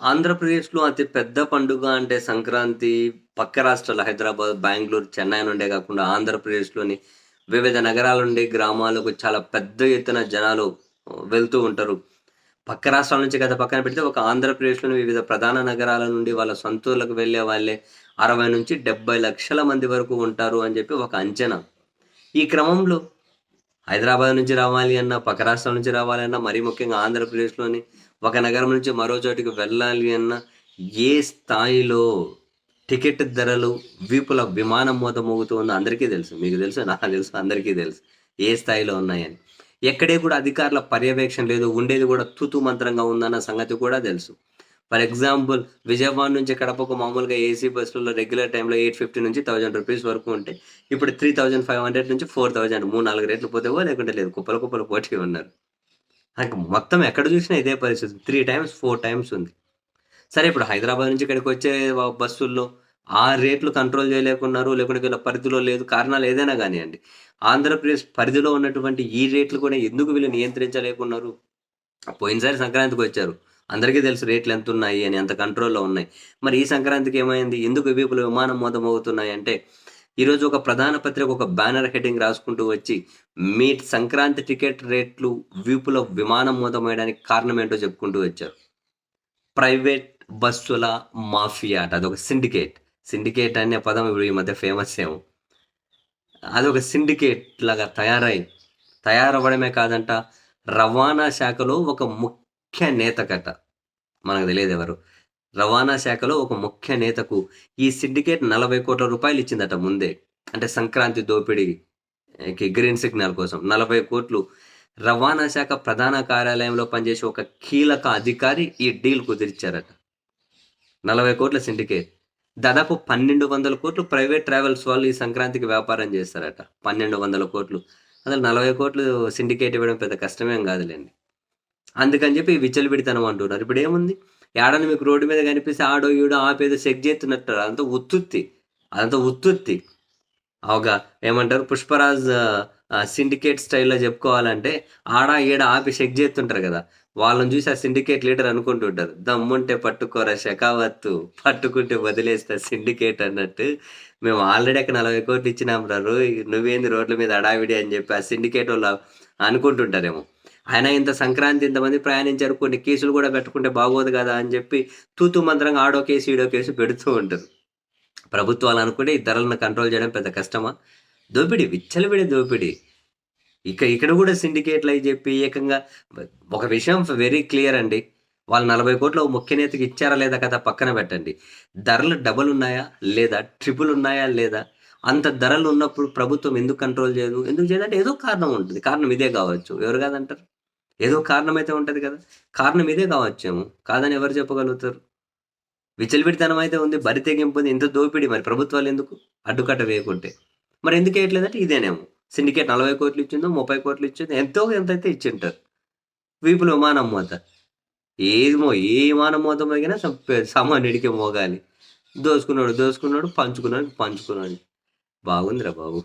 ఆంధ్రప్రదేశ్‌లో అతి పెద్ద పండుగ అంటే సంక్రాంతి. పక్క రాష్ట్రాలు హైదరాబాద్, బెంగళూరు చెన్నై నుండే కాకుండా ఆంధ్రప్రదేశ్‌లోని వివిధ నగరాల నుండి గ్రామాలకు చాలా పెద్ద ఎత్తున జనాలు వెళ్తూ ఉంటారు. పక్క రాష్ట్రాల నుంచి గత పక్కన పెడితే ఒక ఆంధ్రప్రదేశ్‌లోని వివిధ ప్రధాన నగరాల నుండి వాళ్ళ సొంతూర్లకు వెళ్ళే వాళ్ళే 60-70 లక్షల మంది వరకు ఉంటారు అని చెప్పి ఒక అంచనా. ఈ క్రమంలో హైదరాబాద్ నుంచి రావాలి అన్నా, పక్క రాష్ట్రాల నుంచి రావాలన్నా, మరీ ముఖ్యంగా ఆంధ్రప్రదేశ్‌లోని ఒక నగరం నుంచి మరో చోటికి వెళ్ళాలి అన్నా, ఏ స్థాయిలో టికెట్ ధరలు వీపుల విమానం మూత మోగుతుందో అందరికీ తెలుసు. మీకు తెలుసు, నాకు తెలుసు, అందరికీ తెలుసు. ఏ స్థాయిలో ఉన్నాయని. ఎక్కడే కూడా అధికారుల పర్యవేక్షణ లేదు. ఉండేది కూడా తుతు మంత్రంగా ఉందన్న సంగతి కూడా తెలుసు. ఫర్ ఎగ్జాంపుల్ విజయవాడ నుంచి కడపకు మామూలుగా ఏసీ బస్సులలో రెగ్యులర్ టైంలో 850 నుంచి థౌజండ్ రూపీస్ వరకు ఉంటే, ఇప్పుడు 3500 నుంచి 4000 3, 4 రేట్లు పోతేవో లేకుంటే లేదు. కుప్పలు కుప్పలు పోటీ ఉన్నారు. నాకు మొత్తం ఎక్కడ చూసినా ఇదే పరిస్థితి. త్రీ టైమ్స్, ఫోర్ టైమ్స్ ఉంది. సరే ఇప్పుడు హైదరాబాద్ నుంచి ఇక్కడికి వచ్చే బస్సుల్లో ఆ రేట్లు కంట్రోల్ చేయలేకున్నారు. లేకుంటే వీళ్ళ పరిధిలో లేదు. కారణాలు ఏదైనా గానియండి. ఆంధ్రప్రదేశ్ పరిధిలో ఉన్నటువంటి ఈ రేట్లు కూడా ఎందుకు వీళ్ళు నియంత్రించలేకున్నారు? పోయినసారి సంక్రాంతికి వచ్చారు అందరికీ తెలుసు రేట్లు ఎంతున్నాయి అని. ఎంత కంట్రోల్‌లో ఉన్నాయి. మరి ఈ సంక్రాంతికి ఏమైంది? ఎందుకు వీపులు విమానం మోదం అవుతున్నాయి అంటే ఈరోజు ఒక ప్రధాన పత్రిక ఒక బ్యానర్ హెడ్డింగ్ రాసుకుంటూ వచ్చి, మీ సంక్రాంతి టికెట్ రేట్లు వీపుల విమానం మోత కారణం ఏంటో చెప్పుకుంటూ వచ్చారు. ప్రైవేట్ బస్సుల మాఫియా అట. అదొక సిండికేట్. సిండికేట్ అనే పదం ఇప్పుడు ఈ మధ్య ఫేమస్ ఏమో. అదొక సిండికేట్ లాగా తయారై, తయారవ్వడమే కాదంట, రవాణా శాఖలో ఒక ముఖ్య ముఖ్య నేతకట. మనకు తెలియదు ఎవరు రవాణా శాఖలో ఒక ముఖ్య నేతకు ఈ సిండికేట్ నలభై కోట్ల రూపాయలు ఇచ్చిందట ముందే. అంటే సంక్రాంతి దోపిడీకి గ్రీన్ సిగ్నల్ కోసం. నలభై కోట్లు రవాణా శాఖ ప్రధాన కార్యాలయంలో పనిచేసే ఒక కీలక అధికారి ఈ డీల్ కుదిరిచ్చారట. 40,00,00,000 సిండికేట్. దాదాపు పన్నెండు వందల కోట్లు ప్రైవేట్ ట్రావెల్స్ వాళ్ళు ఈ సంక్రాంతికి వ్యాపారం చేస్తారట. 1,200,00,00,000 అసలు 40,00,00,000 సిండికేట్ ఇవ్వడం పెద్ద కష్టమేం కాదులేండి అందుకని చెప్పి విచ్చలవిడితనం అంటున్నారు. ఇప్పుడేముంది? యాడన్నా మీకు రోడ్డు మీద కనిపిస్తే ఆడో, ఈడో ఆపేదో చెక్ చేస్తున్నట్టు అదంతా ఉత్తుత్తి. అదంతా ఉత్తుత్తి. ఒక ఏమంటారు 'పుష్పరాజ్' సిండికేట్ స్టైల్‌లో చెప్పుకోవాలంటే ఆడ, ఈడ ఆపి చెక్ చేస్తుంటారు కదా! వాళ్ళని చూసి ఆ సిండికేట్ లీడర్ అనుకుంటుంటారు. దమ్ముంటే పట్టుకోరా శకావత్తు పట్టుకుంటే వదిలేస్తా సిండికేట్ అన్నట్టు. మేము ఆల్రెడీ అక్కడ 40,00,00,000 ఇచ్చినాంరా రారు నువ్వేంది రోడ్ల మీద అడావిడి అని చెప్పి ఆ సిండికేట్ వాళ్ళు అనుకుంటుంటారేమో. ఆయన ఇంత సంక్రాంతి ఇంతమంది ప్రయాణించారు. కొన్ని కేసులు కూడా పెట్టుకుంటే బాగోదు కదా! అని చెప్పి తూతు మంత్రంగా ఆడో కేసు, ఈడో కేసు పెడుతూ ఉంటారు. ప్రభుత్వాలు అనుకుంటే ఈ ధరలను కంట్రోల్ చేయడం పెద్ద కష్టమా? దోపిడీ. విచ్చలవిడి దోపిడీ. ఇక ఇక్కడ కూడా సిండికేట్లు అయి చెప్పి ఏకంగా ఒక విషయం వెరీ క్లియర్ అండి. వాళ్ళు నలభై కోట్లు ముఖ్య నేతకి ఇచ్చారా లేదా కదా పక్కన పెట్టండి. ధరలు డబుల్ ఉన్నాయా? లేదా? ట్రిపుల్ ఉన్నాయా? లేదా? అంత ధరలు ఉన్నప్పుడు ప్రభుత్వం ఎందుకు కంట్రోల్ చేయదు? ఎందుకు చేయదంటే ఏదో కారణం ఉంటుంది. కారణం ఇదే కావచ్చు. ఎవరు కాదంటారు? ఏదో కారణం అయితే ఉంటుంది కదా! కారణం ఇదే కావచ్చేమో. కాదని ఎవరు చెప్పగలుగుతారు? విచ్చలవిడితనం అయితే ఉంది. బరి తెగింపు ఉంది. ఇంత దోపిడీ మరి ప్రభుత్వాలు ఎందుకు? అడ్డుకట్ట వేయకుంటే. మరి ఎందుకు వేయట్లేదంటే ఇదేనేమో. సిండికేట్ నలభై కోట్లు ఇచ్చిందో, ముప్పై కోట్లు ఇచ్చిందో ఎంతో ఎంతైతే ఇచ్చింటారు. వీపుల విమానం మోత. ఏదిమో ఏ విమానం మోత మోగినా సామాన్యుడికి మోగాలి. దోసుకున్నాడు దోసుకున్నాడు. పంచుకున్నాడు పంచుకున్నాడు. బాగుందిరా బాబు!